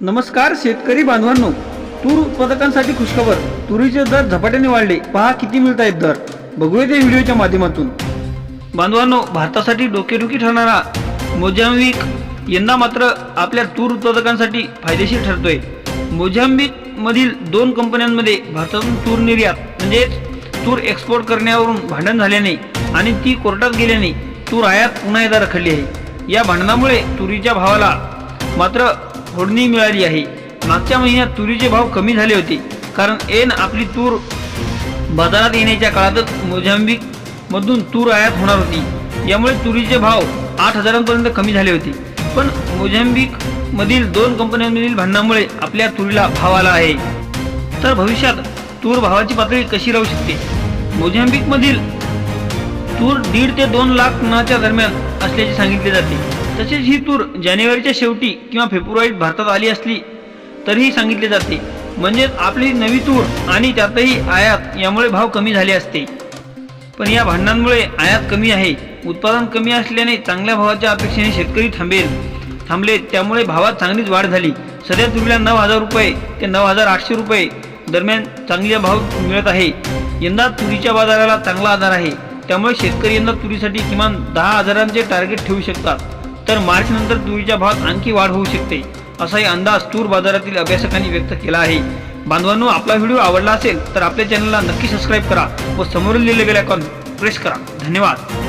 नमस्कार शेतकरी बांधवांनो. तूर उत्पादकांसाठी खुशखबर. तुरीचे दर झपाट्याने वाढले. पहा किती मिळत आहेत दर. बघूया ते व्हिडिओच्या माध्यमातून. बांधवांनो भारतासाठी डोकेदुखी ठरणारा मोझाम्बिक यंदा मात्र आपल्या तूर उत्पादकांसाठी फायदेशीर ठरतोय. मोझांबिक मधील दोन कंपन्यांमध्ये भारतातून तूर निर्यात म्हणजेच तूर एक्सपोर्ट करण्यावरून भांडण झाल्याने आणि ती कोर्टात गेल्याने तूर आयात पुन्हा एकदा रखडली आहे. या भांडणामुळे तुरीच्या भावाला मात्र फोडणी मिळाली आहे. मागच्या महिन्यात तुरीचे भाव कमी झाले होते. कारण एन आपली तूर बाजारात येण्याच्या काळातच मोझांबिक मधून तूर आयात होणार होती. यामुळे तुरीचे भाव आठ हजारांपर्यंत कमी झाले होते. पण मोझांबिक मधील दोन कंपन्यांमधील भांडणामुळे आपल्या तुरीला भाव आला आहे. तर भविष्यात तूर भावाची पातळी कशी राहू शकते? मोझांबिक मधील तूर दीड ते दोन लाख टनाच्या दरम्यान असल्याचे सांगितले जाते. तसेच ही तूर जानेवारीच्या शेवटी किंवा फेब्रुवारीत भारतात आली असली तरीही सांगितले जाते. म्हणजेच आपली नवी तूर आणि त्यातही आयात यामुळे भाव कमी झाले असते. पण या भांडणांमुळे आयात कमी आहे उत्पादन कमी असल्याने चांगल्या भावाच्या अपेक्षेने शेतकरी थांबेल थांबले त्यामुळे भावात चांगलीच वाढ झाली. सध्या तुरीला नऊ हजार रुपये ते नऊ हजार आठशे रुपये दरम्यान चांगला भाव मिळत आहे. यंदा तुरीच्या बाजाराला चांगला आधार आहे त्यामुळे शेतकरी यंदा तुरीसाठी किमान दहा हजारांचे टार्गेट ठेवू शकतात. तर मार्च नंतर तुरीच्या भावात आणखी वाढ होऊ शकते असाही अंदाज तूर बाजारातील अभ्यासकांनी व्यक्त केला आहे. बांधवांनो आपला व्हिडिओ आवडला असेल तर आपल्या चॅनलला नक्की सबस्क्राईब करा व समोरील लिहिले बेल आयकॉन प्रेस करा. धन्यवाद.